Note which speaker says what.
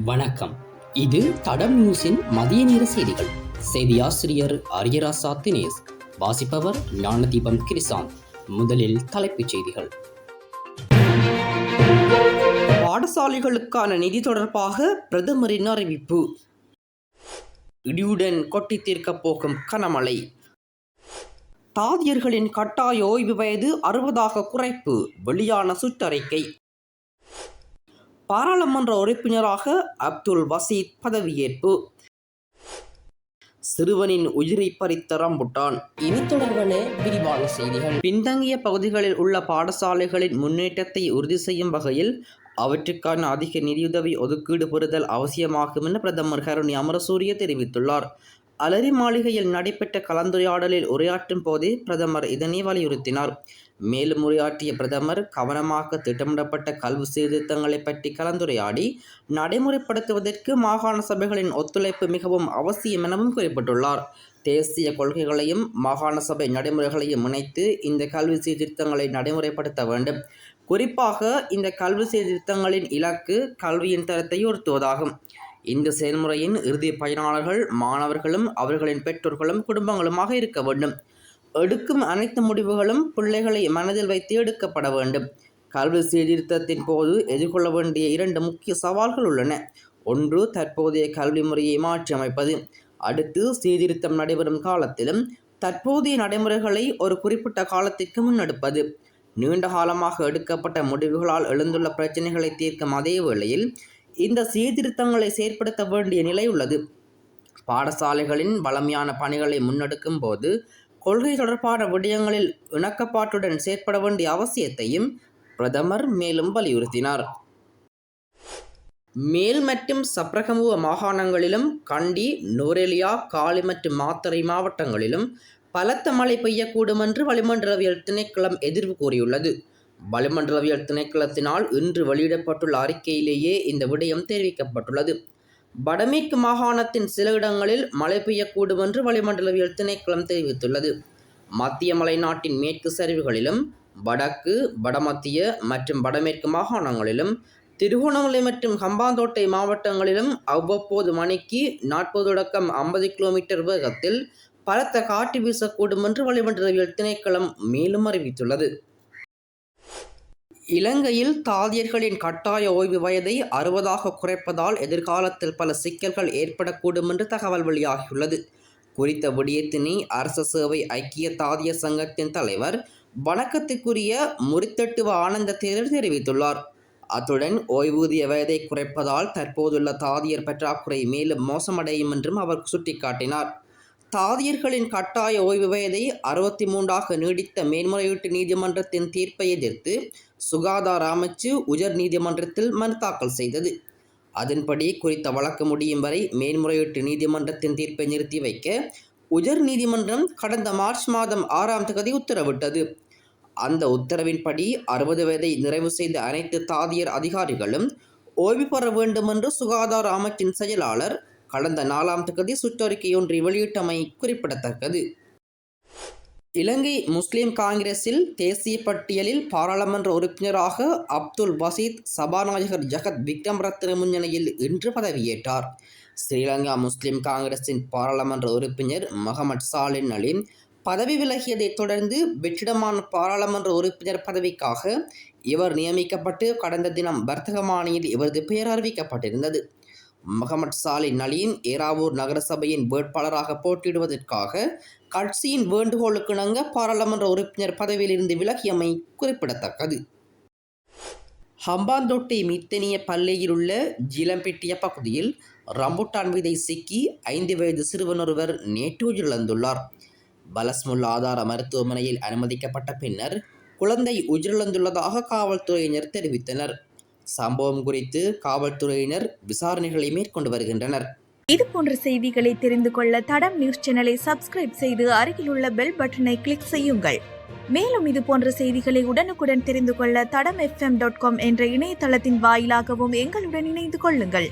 Speaker 1: வணக்கம். இது தடம் நியூஸின் மதிய நேர செய்திகள். செய்தி ஆசிரியர் அரியராசா தினேஷ் வாசிப்பவர் ஞானதீபம் கிரிசாந்த் முதலில் தலைப்புச் செய்திகள். பாடசாலைகளுக்கான நிதி தொடர்பாக பிரதமரின் அறிவிப்பு. இடியுடன் கொட்டி தீர்க்கப் போகும் கனமழை. தாதியர்களின் கட்டாய ஓய்வு வயது அறுபதாக குறைப்பு. வெளியான சுற்றறிக்கை. பாராளுமன்ற உறுப்பினராக அப்துல் வசீத் பதவியேற்பு. சிறுவனின் உயிரை பறித்த ரம்புட்டான். இனி தொடர்பான விரிவான செய்திகள். பின்தங்கிய பகுதிகளில் உள்ள பாடசாலைகளின் முன்னேற்றத்தை உறுதி செய்யும் வகையில் அவற்றுக்கான அதிக நிதியுதவி ஒதுக்கீடு பெறுதல் அவசியமாகும் என பிரதமர் கருணி அமரசூரிய தெரிவித்துள்ளார். அலரி மாளிகையில் நடைபெற்ற கலந்துரையாடலில் உரையாற்றும் போதே பிரதமர் இதனை வலியுறுத்தினார். மேலும் உரையாற்றிய பிரதமர் கவனமாக திட்டமிடப்பட்ட கல்வி சீர்திருத்தங்களை பற்றி கலந்துரையாடி நடைமுறைப்படுத்துவதற்கு மாகாண சபைகளின் ஒத்துழைப்பு மிகவும் அவசியம் எனவும் குறிப்பிட்டுள்ளார். தேசிய கொள்கைகளையும் மாகாண சபை நடைமுறைகளையும் இணைத்து இந்த கல்வி சீர்திருத்தங்களை நடைமுறைப்படுத்த வேண்டும். குறிப்பாக இந்த கல்வி சீர்திருத்தங்களின் இலக்கு கல்வியின் தரத்தை உயர்த்துவதாகும். இந்த செயல்முறையின் இறுதி பயனாளர்கள் மாணவர்களும் அவர்களின் பெற்றோர்களும் குடும்பங்களுமாக இருக்க வேண்டும். எடுக்கும் அனைத்து முடிவுகளும் பிள்ளைகளை மனதில் வைத்து எடுக்கப்பட வேண்டும். கல்வி சீர்திருத்தத்தின் போது எதிர்கொள்ள வேண்டிய இரண்டு முக்கிய சவால்கள் உள்ளன. ஒன்று தற்போதைய கல்வி முறையை மாற்றி அமைப்பது அடுத்து சீர்திருத்தம் நடைபெறும் காலத்திலும் தற்போதைய நடைமுறைகளை ஒரு குறிப்பிட்ட காலத்திற்கு முன்னெடுப்பது. நீண்ட காலமாக எடுக்கப்பட்ட முடிவுகளால் எழுந்துள்ள பிரச்சனைகளை தீர்க்கும் அதே வேளையில் இந்த சீர்திருத்தங்களை செயற்படுத்த வேண்டிய நிலை உள்ளது. பாடசாலைகளின் வளமையான பணிகளை முன்னெடுக்கும் போது கொள்கை தொடர்பான விடயங்களில் இணக்கப்பாட்டுடன் செயற்பட வேண்டிய அவசியத்தையும் பிரதமர் மேலும் வலியுறுத்தினார். மேல் மற்றும் சப்ரகமுவ மாகாணங்களிலும் கண்டி நோரெலியா காலி மற்றும் மாத்தறை மாவட்டங்களிலும் பலத்த மழை பெய்யக்கூடும் என்று வளிமண்டலவியல் திணைக்களம் எதிர்வு கூறியுள்ளது. வளிமண்டலவியல் திணைக்களத்தினால் இன்று வெளியிடப்பட்டுள்ள அறிக்கையிலேயே இந்த விடயம் தெரிவிக்கப்பட்டுள்ளது. வடமேற்கு மாகாணத்தின் சில இடங்களில் மழை பெய்யக்கூடும் என்று வளிமண்டலவியல் திணைக்களம் தெரிவித்துள்ளது. மத்திய மலைநாட்டின் மேற்கு சரிவுகளிலும் வடக்கு வடமத்திய மற்றும் வடமேற்கு மாகாணங்களிலும் திருகோணமலை மற்றும் ஹம்பாந்தோட்டை மாவட்டங்களிலும் அவ்வப்போது மணிக்கு நாற்பது தொடக்கம் ஐம்பது கிலோமீட்டர் வேகத்தில் பலத்த காற்று வீசக்கூடும் என்று வளிமண்டலவியல் திணைக்களம் மேலும் அறிவித்துள்ளது. இலங்கையில் தாதியர்களின் கட்டாய ஓய்வு வயதை அறுபதாக குறைப்பதால் எதிர்காலத்தில் பல சிக்கல்கள் ஏற்படக்கூடும் என்று தகவல் வெளியாகியுள்ளது. குறித்த விடயத்தினை அரச சேவை ஐக்கிய தாதிய சங்கத்தின் தலைவர் வணக்கத்துக்குரிய முறித்தட்டுவ ஆனந்த தேரர் தெரிவித்துள்ளார். அத்துடன் ஓய்வூதிய வயதை குறைப்பதால் தற்போதுள்ள தாதியர் பற்றாக்குறை மேலும் மோசமடையும் என்றும் அவர் சுட்டிக்காட்டினார். தாதியர்களின் கட்டாய ஓய்வு வயதை அறுபத்தி மூன்றாக நீடித்த மேன்முறையீட்டு நீதிமன்றத்தின் தீர்ப்பை எதிர்த்து சுகாதார அமைச்சு உயர் நீதிமன்றத்தில் மனு தாக்கல் செய்தது. அதன்படி குறித்த வழக்கு முடியும் வரை மேன்முறையீட்டு நீதிமன்றத்தின் தீர்ப்பை நிறுத்தி வைக்க உயர் நீதிமன்றம் கடந்த மார்ச் மாதம் ஆறாம் தேதி உத்தரவிட்டது. அந்த உத்தரவின்படி அறுபது வயதை நிறைவு செய்த அனைத்து தாதியர் அதிகாரிகளும் ஓய்வு பெற வேண்டும் என்று சுகாதார அமைச்சின் செயலாளர் கடந்த நாலாம் தேதி சுற்றறிக்கை ஒன்றை வெளியிட்டமை குறிப்பிடத்தக்கது. இலங்கை முஸ்லிம் காங்கிரஸில் தேசிய பட்டியலில் பாராளுமன்ற உறுப்பினராக அப்துல் வசீத் சபாநாயகர் ஜகத் விக்ரம் ரத்ன முன்னணியில் இன்று பதவியேற்றார். ஸ்ரீலங்கா முஸ்லிம் காங்கிரஸின் பாராளுமன்ற உறுப்பினர் முகமது சாலின் அலி பதவி விலகியதைத் தொடர்ந்து வெற்றிடமான பாராளுமன்ற உறுப்பினர் பதவிக்காக இவர் நியமிக்கப்பட்டு கடந்த தினம் வர்த்தகமானியில் இவரது பெயர் அறிவிக்கப்பட்டிருந்தது. முகமது சாலின் நலீம் ஏராவூர் நகரசபையின் வேட்பாளராக போட்டியிடுவதற்காக கட்சியின் வேண்டுகோளுக்கு இணங்க பாராளுமன்ற உறுப்பினர் பதவியிலிருந்து விலகியமை குறிப்பிடத்தக்கது. ஹம்பாந்தோட்டை மித்தனிய பள்ளியிலுள்ள ஜிலம்பெட்டிய பகுதியில் ரம்புட்டான் விதை சிக்கி ஐந்து வயது சிறுவன் ஒருவர் நேற்று உயிரிழந்துள்ளார். பலஸ்முல் ஆதார மருத்துவமனையில் அனுமதிக்கப்பட்ட பின்னர் குழந்தை உயிரிழந்துள்ளதாக காவல்துறையினர் தெரிவித்தனர். சம்பவம் குறித்து காவல்துறையினர் விசாரணைகளை மேற்கொண்டு வருகின்றனர்.
Speaker 2: இது போன்ற செய்திகளை தெரிந்து கொள்ள தடம் நியூஸ் சேனலை சப்ஸ்கிரைப் செய்து அருகிலுள்ள பெல் பட்டனை கிளிக் செய்யுங்கள். மேலும் இது போன்ற செய்திகளை உடனுக்குடன் தெரிந்து கொள்ள தடம் எஃப்எம் டாட் காம் என்ற இணையதளத்தின் வாயிலாகவும் எங்களுடன் இணைந்து கொள்ளுங்கள்.